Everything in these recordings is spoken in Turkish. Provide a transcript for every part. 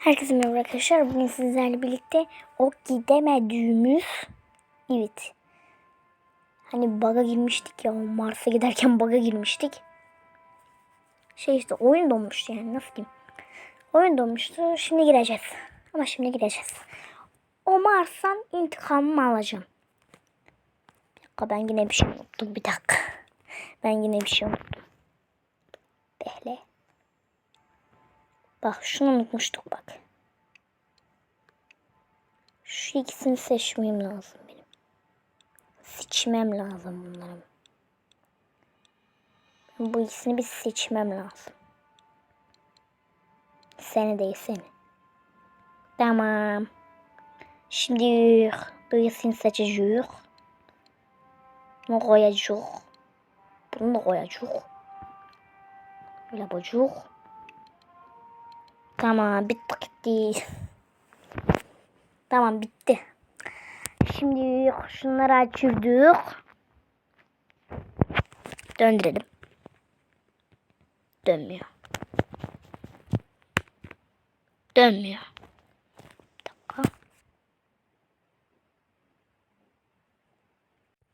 Herkese merhaba arkadaşlar. Bugün sizlerle birlikte o gidemediğimiz evet. Hani bug'a girmiştik ya Mars'a giderken bug'a girmiştik. Şey işte oyun donmuştu yani nasıl diyeyim. Oyun donmuştu. Şimdi gireceğiz. Ama şimdi gireceğiz. O Mars'tan intikamımı alacağım. Bir dakika ben yine bir şey unuttum. Bir dakika. Ben yine bir şey unuttum. Behle. Bak şunu unutmuştuk bak. Şu ikisini seçmem lazım benim. Seçmem lazım bunları. Bu ikisini bir seçmem lazım. Seni değil seni. Tamam. Şimdi bu ikisini seçeceğiz. Bunu koyacağız. Bunu da koyacağız. Böyle yapacağız. Tamam bitti. Tamam bitti. Şimdi şunları açırdık. Döndürelim. Dönmüyor. Dönmüyor.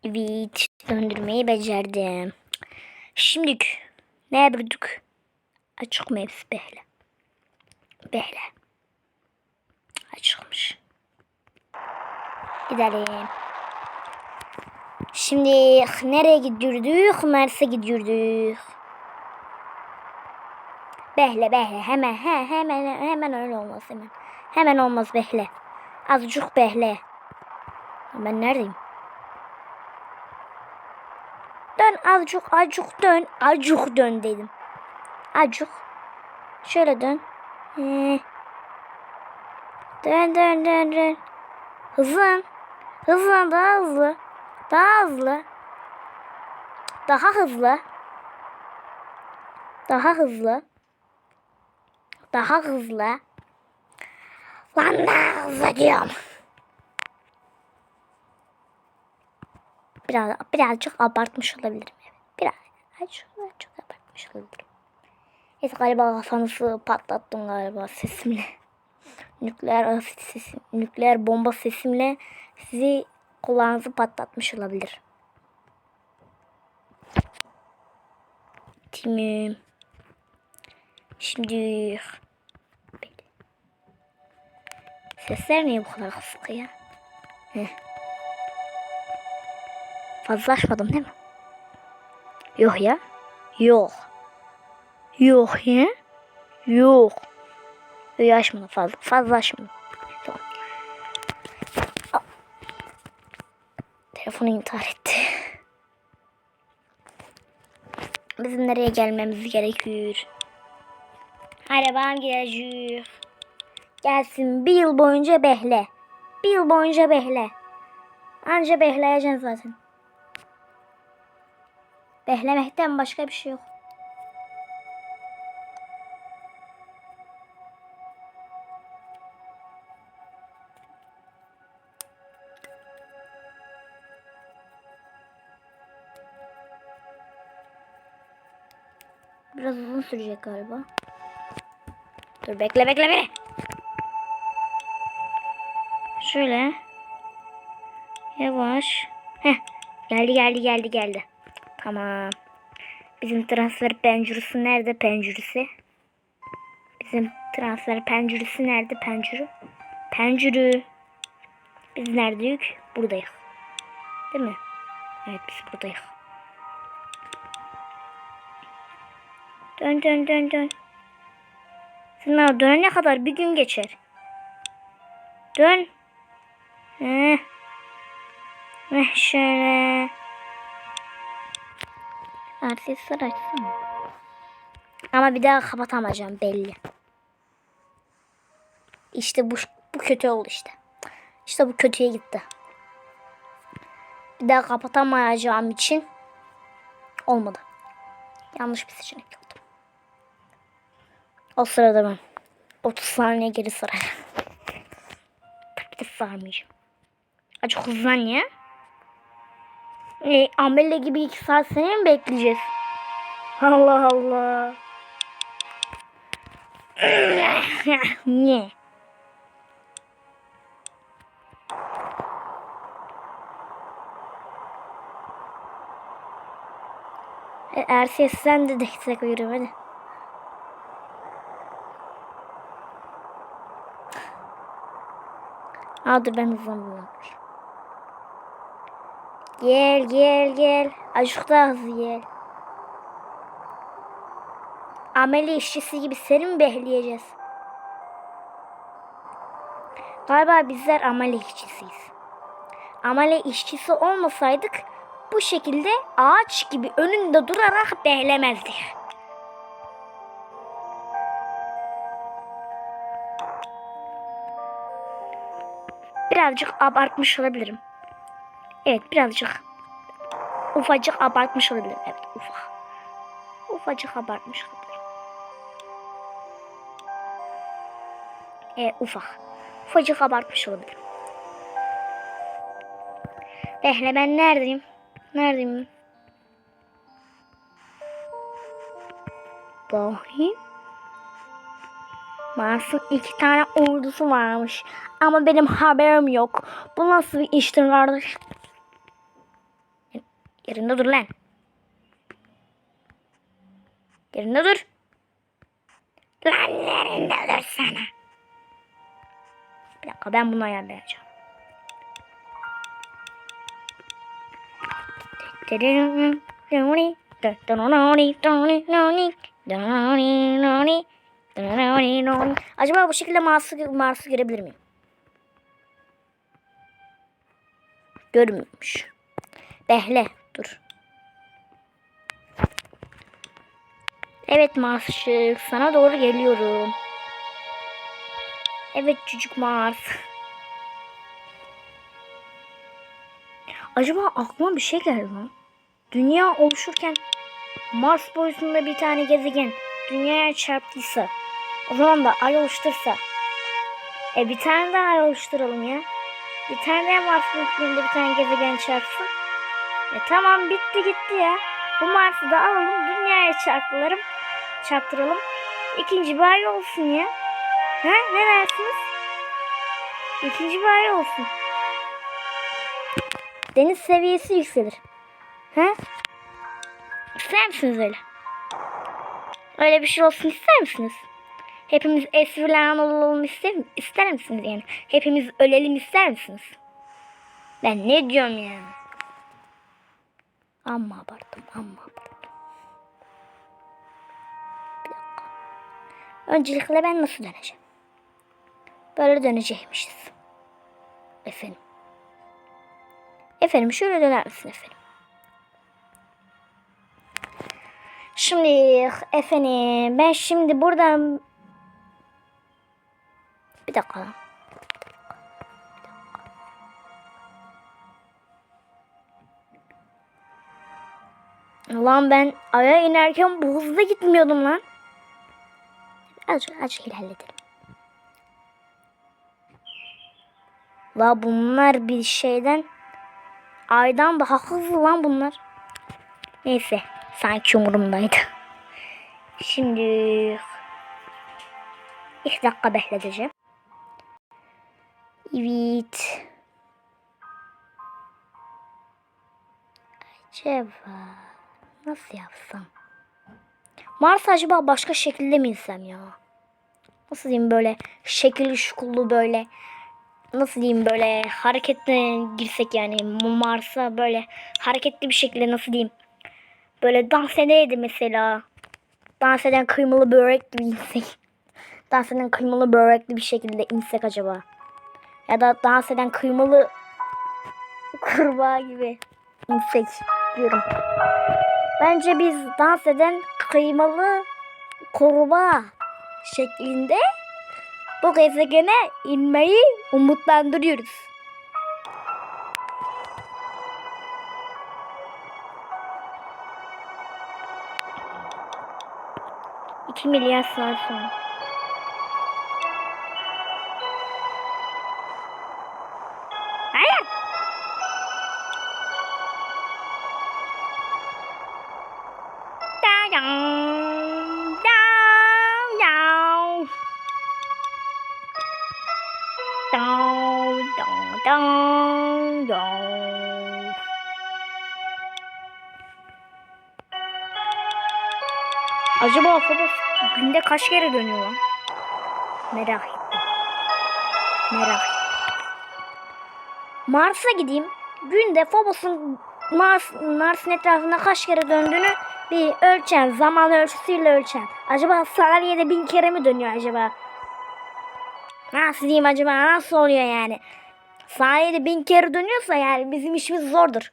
Evet. Döndürmeyi becerdim. Şimdi ne yapıyorduk? Açık mı hepsi böyle? Açılmış. Gidelim. Şimdi nereye gidiyorduk? Mars'a gidiyorduk. Behle behle hemen he, hemen hemen öyle olmaz hemen. Hemen olmaz behle. Azıcık behle. Ben neredeyim? Dön azıcık azıcık dön. Azıcık dön dedim. Azıcık. Şöyle dön. Ee, dön dön dön dön. Hızlan. Hızlan daha hızlı. Daha hızlı. Daha hızlı. Daha hızlı. Daha hızlı. Lan daha hızlı diyorum. Biraz, birazcık abartmış olabilirim. Evet. Biraz, birazcık, abartmış olabilirim. Neyse galiba kafanızı patlattım galiba sesimle. Nükleer asit sesim, nükleer bomba sesimle sizi kulağınızı patlatmış olabilir. Timim. Şimdi Sesler niye bu kadar kısık ya? Heh. Fazla açmadım değil mi? Yok ya. Yok. Yok ya. Yok. Açmadım fazla. Fazla açmadım. Tamam. Telefonu intihar etti. Bizim nereye gelmemiz gerekiyor? Arabam gelecek. Gelsin bir yıl boyunca behle. Bir yıl boyunca behle. Anca behleyeceksin zaten. Behlemekten başka bir şey yok. Biraz uzun sürecek galiba. Dur bekle bekle beni. Şöyle. Yavaş. Heh. Geldi geldi geldi geldi. Tamam. Bizim transfer penceresi nerede penceresi? Bizim transfer penceresi nerede pencere? Pencere. Biz neredeyiz? Buradayız. Değil mi? Evet biz buradayız. Dön dön dön dön. Sen dönene kadar bir gün geçer. Dön. Heh. Heh şöyle. Artistler açsana. Ama bir daha kapatamayacağım belli. İşte bu, bu kötü oldu işte. İşte bu kötüye gitti. Bir daha kapatamayacağım için olmadı. Yanlış bir seçenek. O sırada ben 30 saniye geri sararım. Bir de sarmayacağım. Acık hızlan ya. E, Amele gibi iki saat seni mi bekleyeceğiz? Allah Allah. Niye? E, Ersiye sen de destek veriyorum hadi. Aa dur ben hızlandım. Gel gel gel. Azıcık daha hızlı gel. Ameli işçisi gibi seni mi behleyeceğiz? Galiba bizler ameli işçisiyiz. Ameli işçisi olmasaydık bu şekilde ağaç gibi önünde durarak behlemezdik. Birazcık abartmış olabilirim. Evet birazcık. Ufacık abartmış olabilirim. Evet ufak. Ufacık abartmış olabilirim. Evet ufak. Ufacık abartmış olabilirim. Behle ben neredeyim? Neredeyim? Bakayım. Mars'ın iki tane ordusu varmış. Ama benim haberim yok. Bu nasıl bir iştir kardeş? Yerinde dur lan. Yerinde dur. Lan yerinde dur sana. Bir dakika ben bunu ayarlayacağım. Acaba bu şekilde Mars'ı Mars'ı görebilir miyim? Görmüyormuş. Behle dur. Evet Mars sana doğru geliyorum. Evet çocuk Mars. Acaba aklıma bir şey geldi lan. Dünya oluşurken Mars boyutunda bir tane gezegen dünyaya çarptıysa o zaman da ay oluştursa e bir tane daha ay oluşturalım ya. Bir tane daha Mars boyutunda bir tane gezegen çarpsın. E tamam bitti gitti ya. Bu Mars'ı da alalım dünyaya çarptıralım. Çarptıralım. İkinci bir ay olsun ya. Ha ne dersiniz? İkinci bir ay olsun. Deniz seviyesi yükselir. Ha? İster misiniz öyle? Öyle bir şey olsun ister misiniz? Hepimiz esrilen olalım ister, ister misiniz yani? Hepimiz ölelim ister misiniz? Ben ne diyorum ya? Amma abarttım, amma abarttım. Bir dakika. Öncelikle ben nasıl döneceğim? Böyle dönecekmişiz. Efendim. Efendim şöyle döner misin efendim? Şimdi efendim ben şimdi buradan dakika lan. Ben aya inerken bu hızla gitmiyordum lan. Azıcık azıcık ilerletelim. La bunlar bir şeyden aydan daha hızlı lan bunlar. Neyse sanki umurumdaydı. Şimdi iki dakika bekleteceğim. Evet. Acaba nasıl yapsam? Mars acaba başka şekilde mi insem ya? Nasıl diyeyim böyle şekilli şukullu böyle nasıl diyeyim böyle hareketine girsek yani Mars'a böyle hareketli bir şekilde nasıl diyeyim böyle dans edeydi mesela dans eden kıymalı börek gibi insek dans eden kıymalı börekli bir şekilde insek acaba ya da dans eden kıymalı kurbağa gibi insek diyorum bence biz dans eden kıymalı kurbağa şeklinde bu gezegene inmeyi umutlandırıyoruz. İki milyar saat sonra. Kaç kere dönüyor lan? Merak ettim. Merak. Mars'a gideyim. Günde Phobos'un Mars, Mars'ın etrafında kaç kere döndüğünü bir ölçen. Zaman ölçüsüyle ölçen. Acaba saniyede bin kere mi dönüyor acaba? Nasıl diyeyim acaba nasıl oluyor yani? Saniyede bin kere dönüyorsa yani bizim işimiz zordur.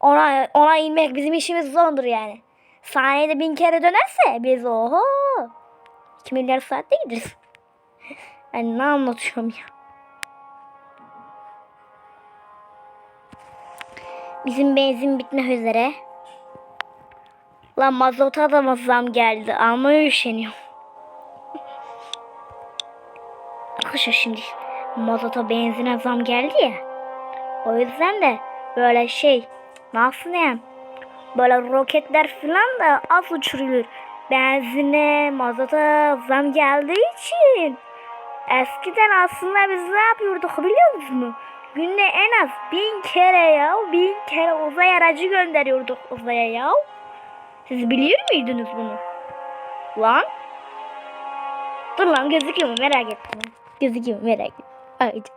Ona, ona inmek bizim işimiz zordur yani. Saniyede bin kere dönerse biz oho 2 milyar saatte gideriz. Ben ne anlatıyorum ya. Bizim benzin bitmek üzere. Lan mazota da zam geldi. Almaya üşeniyorum. Arkadaşlar şimdi mazota benzine zam geldi ya. O yüzden de böyle şey nasıl diyeyim böyle roketler falan da az uçurulur. Benzine mazota zam geldiği için eskiden aslında biz ne yapıyorduk biliyor musunuz? Günde en az bin kere ya bin kere uzay aracı gönderiyorduk uzaya ya. Siz biliyor muydunuz bunu? Lan? Dur lan gözüküyor mu merak ettim. Gözüküyor mu merak. Haydi.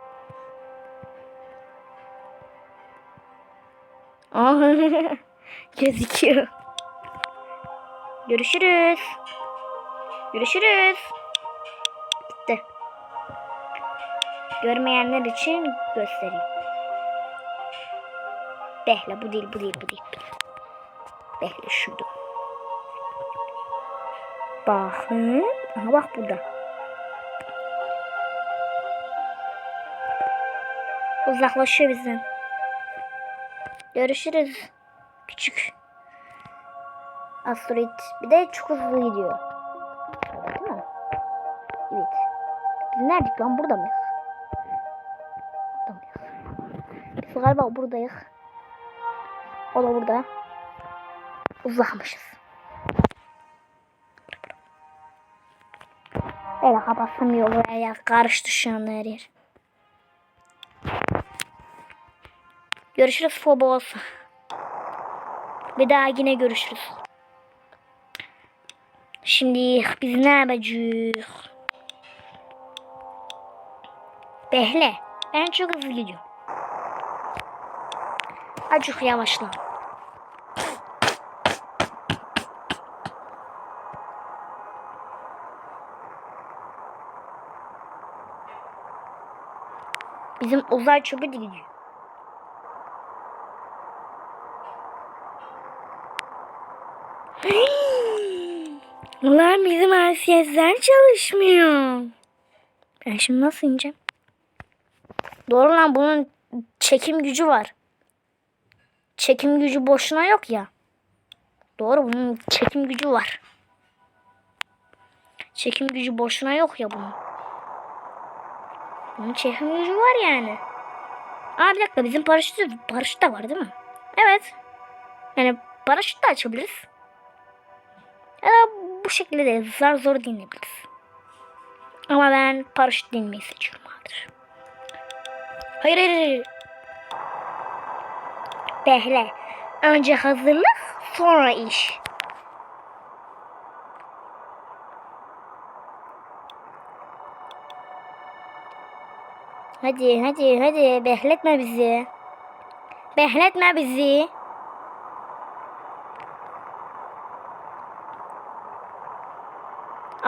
Aa, gözüküyor. Görüşürüz. Görüşürüz. Bitti. Görmeyenler için göstereyim. Behle bu değil bu değil bu değil. Behle şurada. Bakın. Aha bak burada. Uzaklaşıyor bizden. Görüşürüz. Küçük. Asteroid. Bir de çok hızlı gidiyor. Değil mi? Evet. Biz neredik lan? Burada mıyız? Burada mıyız? Biz galiba buradayız. O da burada. Uzakmışız. Böyle kapatsam iyi olur. Ya karıştı şu anda her yer. Görüşürüz Phobos. Bir daha yine görüşürüz. Şimdi biz ne yapacağız? Behle. Ben çok hızlı gidiyorum. Acık yavaşla. Bizim uzay çöpü de gidiyor. Ulan bizim RCS'ler çalışmıyor. Ben şimdi nasıl ineceğim? Doğru lan bunun çekim gücü var. Çekim gücü boşuna yok ya. Doğru bunun çekim gücü var. Çekim gücü boşuna yok ya bunun. Bunun çekim gücü var yani. Aa bir dakika bizim paraşüt, paraşüt de var değil mi? Evet. Yani paraşüt de açabiliriz. Ya da bu şekilde de zar zor dinleyebiliriz. Ama ben paraşüt dinlemeyi seçiyorum vardır. Hayır hayır hayır. Behle. Önce hazırlık sonra iş. Hadi hadi hadi behletme bizi. Behletme bizi.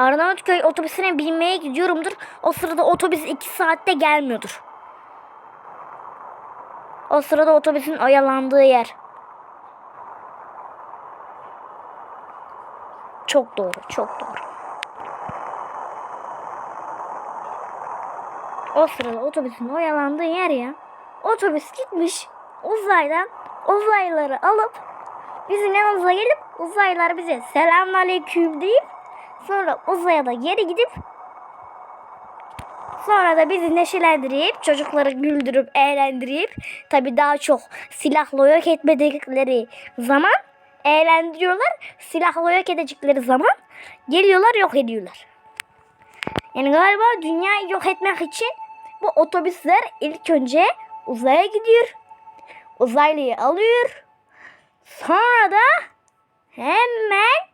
Arnavutköy otobüsüne binmeye gidiyorumdur. O sırada otobüs 2 saatte gelmiyordur. O sırada otobüsün oyalandığı yer. Çok doğru, çok doğru. O sırada otobüsün oyalandığı yer ya. Otobüs gitmiş uzaydan uzaylıları alıp bizim yanımıza gelip uzaylılar bize selamünaleyküm deyip sonra uzaya da geri gidip sonra da bizi neşelendirip çocukları güldürüp eğlendirip tabi daha çok silahla yok etmedikleri zaman eğlendiriyorlar. Silahla yok edecekleri zaman geliyorlar yok ediyorlar. Yani galiba dünyayı yok etmek için Bu otobüsler ilk önce uzaya gidiyor. Uzaylıyı alıyor. Sonra da hemen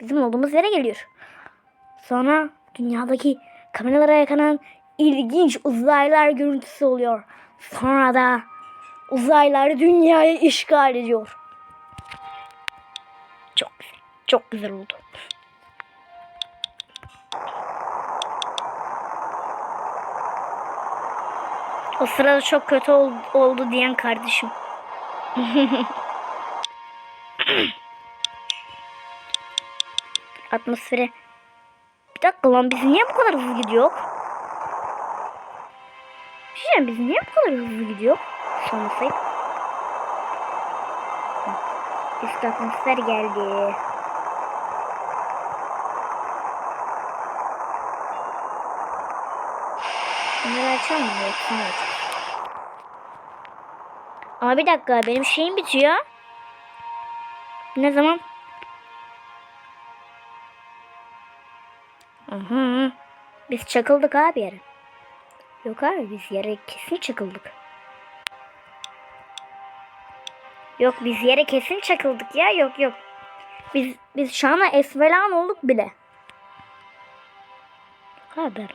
bizim olduğumuz yere geliyor. Sonra dünyadaki kameralara yakalanan ilginç uzaylılar görüntüsü oluyor. Sonra da uzaylılar dünyayı işgal ediyor. Çok. Çok güzel oldu. O sırada çok kötü ol- oldu diyen kardeşim. Atmosfere. Bir dakika lan biz niye bu kadar hızlı gidiyor? Bir şey biz niye bu kadar hızlı gidiyor? Sanırsaydık. Üst atmosfer geldi. Bunları açalım mı? Açalım. Ama bir dakika benim şeyim bitiyor. Ne zaman? Aha. Biz çakıldık abi yere. Yok abi biz yere kesin çakıldık. Yok biz yere kesin çakıldık ya yok yok. Biz biz şu anda esvelan olduk bile. Haber?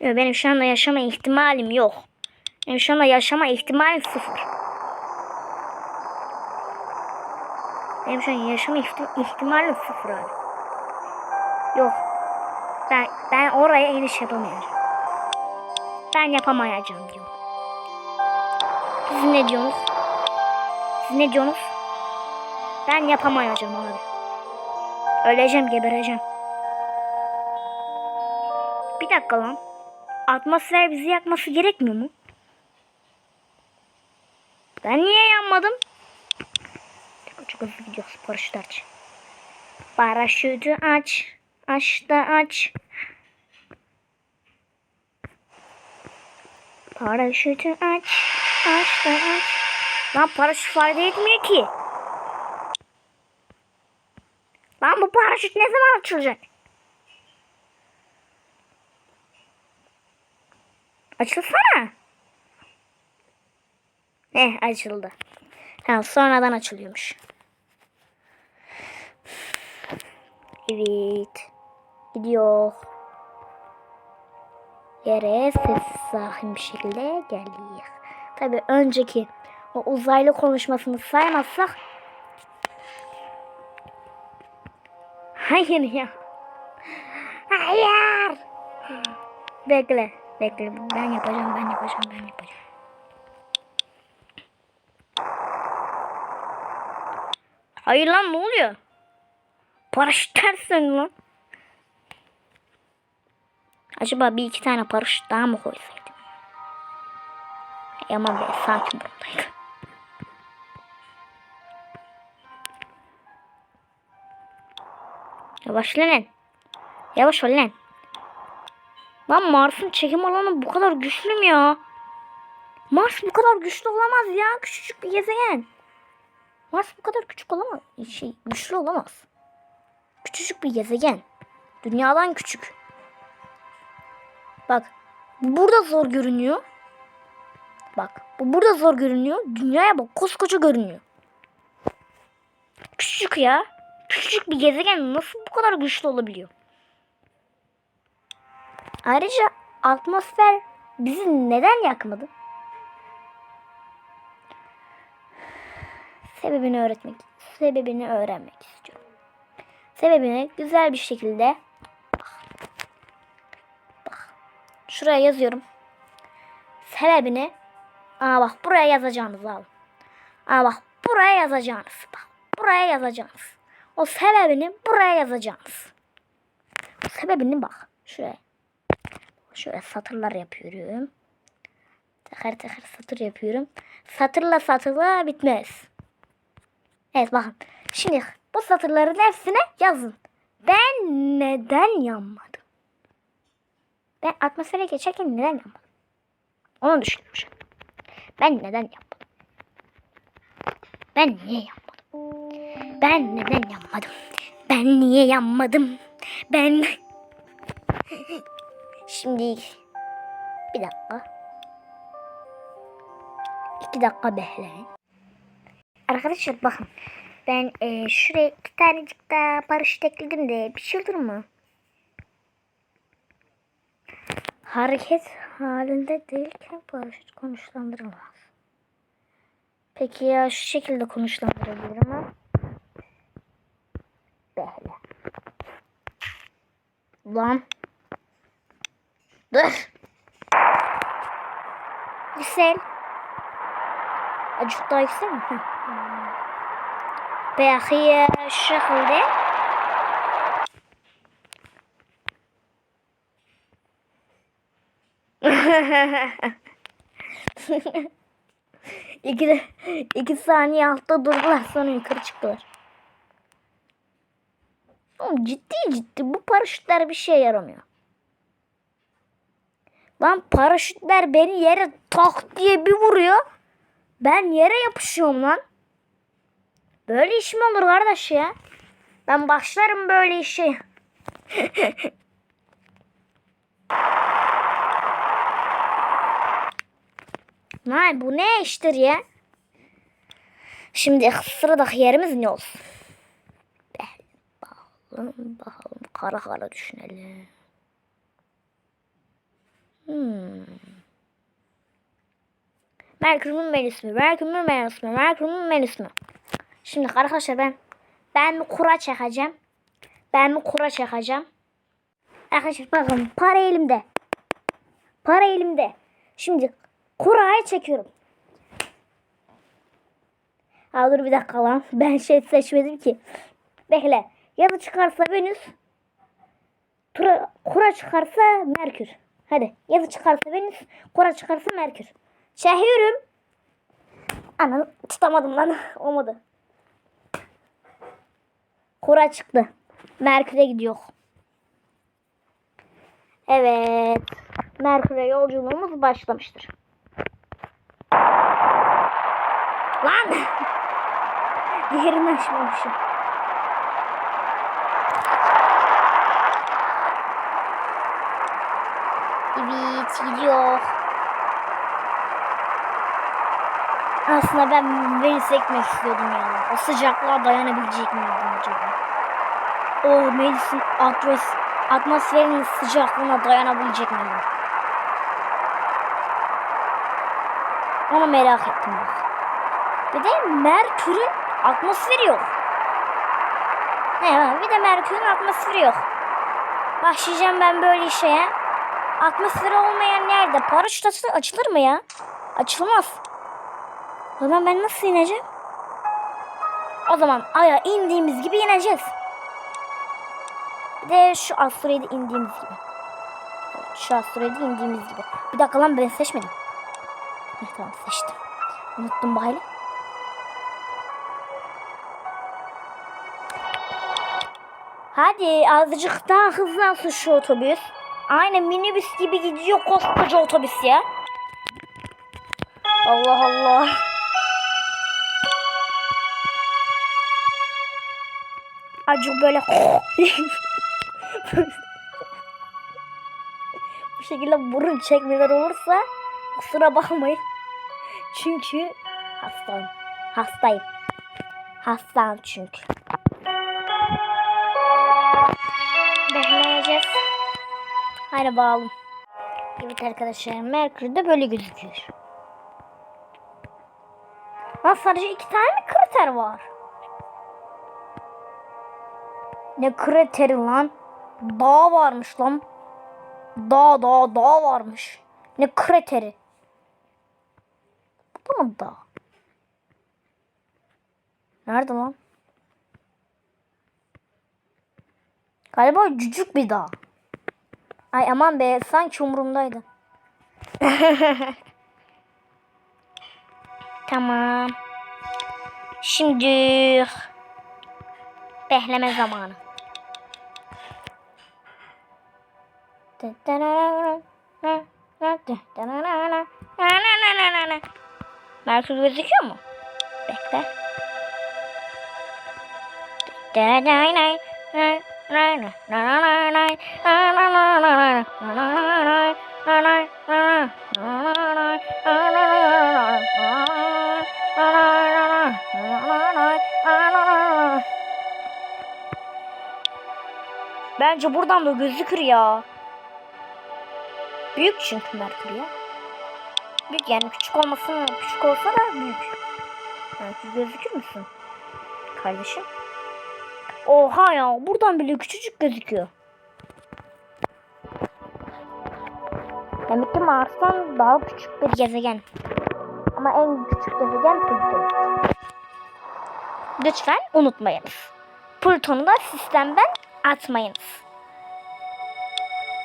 Yok, benim şu anda yaşama ihtimalim yok. Benim şu anda yaşama ihtimalim sıfır. Benim şu an yaşama ihtim- ihtimalim sıfır abi. Yok. Ben ben oraya iniş yapamayacağım. Ben yapamayacağım diyorum. Siz ne diyorsunuz? Siz ne diyorsunuz? Ben yapamayacağım abi. Öleceğim, gebereceğim. Bir dakika lan. Atmosfer bizi yakması gerekmiyor mu? Ben niye yanmadım? Çok hızlı gidiyoruz. Paraşüt aç. Paraşütü aç. Aç da aç. Paraşütü aç. Aç da aç. Lan paraşüt fayda etmiyor ki. Lan bu paraşüt ne zaman açılacak? Açılsana. Eh açıldı. Ha, sonradan açılıyormuş. Evet. Gidiyor. Yere sessiz bir şekilde geldik. Tabi önceki o uzaylı konuşmasını saymazsak Hayır ya. Hayır. Bekle. Bekle. Ben yapacağım. Ben yapacağım. Ben yapacağım. Hayır lan ne oluyor? Paraşüt ters döndü lan. Acaba bir iki tane paraşüt daha mı koysaydım? Ey aman be sakin buradaydı. Yavaş lan. Yavaş ol lan. Lan Mars'ın çekim alanı bu kadar güçlü mü ya? Mars bu kadar güçlü olamaz ya. Küçücük bir gezegen. Mars bu kadar küçük olamaz. Şey, güçlü olamaz. Küçücük bir gezegen. Dünyadan küçük. Bak. Bu burada zor görünüyor. Bak. Bu burada zor görünüyor. Dünyaya bak. Koskoca görünüyor. Küçücük ya. Küçücük bir gezegen nasıl bu kadar güçlü olabiliyor? Ayrıca atmosfer bizi neden yakmadı? Sebebini öğretmek, sebebini öğrenmek istiyorum. Sebebini güzel bir şekilde şuraya yazıyorum. Sebebini aa bak buraya yazacağınız al. Aa bak buraya yazacağınız. Bak buraya yazacağınız. O sebebini buraya yazacağınız. Sebebini bak şuraya. Şöyle satırlar yapıyorum. Teker teker satır yapıyorum. Satırla satırla bitmez. Evet bakın. Şimdi bu satırların hepsine yazın. Ben neden yanmadım? Ben atmosfere geçerken neden yanmadım? Onu an. Ben neden yanmadım? Ben niye yanmadım? Ben neden yanmadım? Ben niye yanmadım? Ben... Şimdi Bir dakika. İki dakika bekleyin. Arkadaşlar bakın. Ben e, şuraya iki tanecik daha paraşüt ekledim de bir şey olur mu? Hareket halinde değilken paraşüt konuşlandırılamaz. Peki ya şu şekilde konuşlandırabilirim ha? Böyle. Lan. Dur. Güzel. Acık daha yüksek mi? Peki şu şekilde. iki, iki saniye altta durdular sonra yukarı çıktılar. Oğlum ciddi ciddi bu paraşütler bir şeye yaramıyor. Lan paraşütler beni yere tak diye bir vuruyor. Ben yere yapışıyorum lan. Böyle iş mi olur kardeş ya? Ben başlarım böyle işe. Vay bu ne iştir ya? Şimdi sıradaki yerimiz ne olsun? Bakalım bakalım kara kara düşünelim. Hmm. Merkür'ün ben ismi, Merkür'ün ben ismi, Merkür'ün ben ismi. Şimdi arkadaşlar ben ben bir kura çekeceğim. Ben bir kura çekeceğim. Arkadaşlar bakın para elimde. Para elimde. Şimdi kurayı çekiyorum. Ha dur bir dakika lan. Ben şey seçmedim ki. Bekle. Ya da çıkarsa Venüs. Tura, kura çıkarsa Merkür. Hadi. Ya da çıkarsa Venüs. Kura çıkarsa Merkür. Çekiyorum. Anam tutamadım lan. Olmadı. Kura çıktı. Merkür'e gidiyor. Evet. Merkür'e yolculuğumuz başlamıştır. Lan! Diğerini açmamışım. Evet gidiyor. Aslında ben Venüs'e gitmek istiyordum ya. O sıcaklığa dayanabilecek miydim acaba? O Venüs'ün atmos atmosferin sıcaklığına dayanabilecek miydim? Onu merak ettim bak. Bir de Merkür'ün atmosferi yok. Ne bir de Merkür'ün atmosferi yok. Başlayacağım ben böyle işe ya. Atmosferi olmayan yerde paraşüt açılır, açılır mı ya? Açılmaz. O zaman ben nasıl ineceğim? O zaman aya indiğimiz gibi ineceğiz. Bir de şu asteroide indiğimiz gibi. Evet, şu asteroide indiğimiz gibi. Bir dakika lan ben seçmedim. Heh, tamam seçtim. Unuttum bayla. Hadi azıcık daha hızlansın şu otobüs. Aynen minibüs gibi gidiyor koskoca otobüs ya. Allah Allah. Acık böyle bu şekilde burun çekmeler olursa kusura bakmayın. Çünkü hastayım. Hastayım. Hastayım çünkü. Bekleyeceğiz. Hadi bakalım. Evet arkadaşlar Merkür'de böyle gözüküyor. Lan sadece iki tane mi krater var? Ne krateri lan? Dağ varmış lan. Dağ dağ dağ varmış. Ne krateri? Bu mu dağ? Nerede lan? Galiba cücük bir dağ. Ay aman be sanki umurumdaydı. tamam. Şimdi bekleme zamanı. Merkür gözüküyor mu? Bekle. Bence buradan da gözükür ya. Büyük çünkü Merkür ya. Büyük yani küçük olmasın, küçük olsa da büyük. Belki gözükür müsün? Kardeşim. Oha ya buradan bile küçücük gözüküyor. Demek ki Mars'tan daha küçük bir gezegen. Ama en küçük gezegen Plüton. Lütfen unutmayınız. Plüton'u da sistemden atmayınız.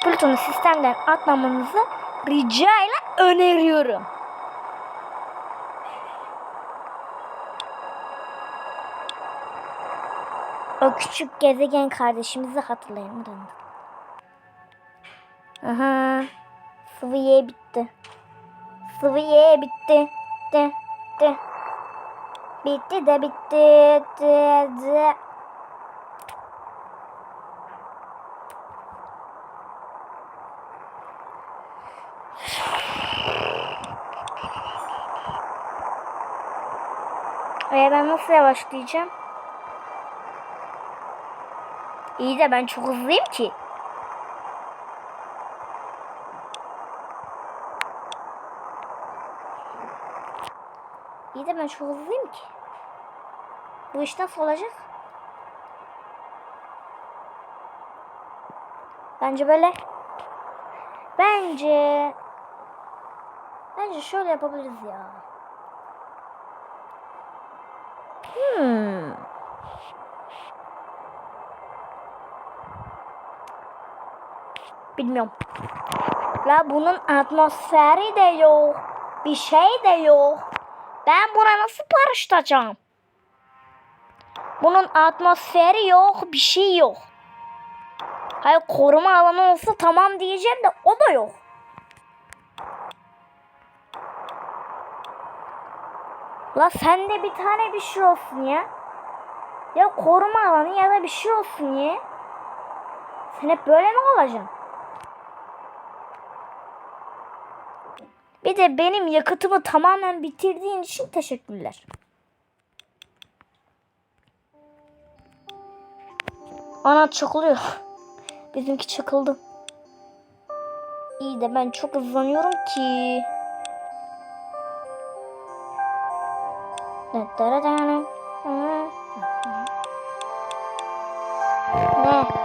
Plüton'u sistemden atmamanızı rica ile öneriyorum. O küçük gezegen kardeşimizi hatırlayın. Aha. Sıvı Y bitti. Sıvı Y bitti. De, de. Bitti de bitti. De, de. Ee, ben nasıl yavaşlayacağım? İyi de ben çok hızlıyım ki. İyi de ben çok hızlıyım ki. Bu iş nasıl olacak? Bence böyle. Bence. Bence şöyle yapabiliriz ya. Bilmiyorum. La bunun atmosferi de yok. Bir şey de yok. Ben buna nasıl paraşütacağım? Bunun atmosferi yok, bir şey yok. Hayır koruma alanı olsa tamam diyeceğim de o da yok. La sende bir tane bir şey olsun ya. Ya koruma alanı ya da bir şey olsun ya. Sen hep böyle mi olacaksın? Bir de benim yakıtımı tamamen bitirdiğin için teşekkürler. Ana çakılıyor. Bizimki çakıldı. İyi de ben çok hızlanıyorum ki. Ne?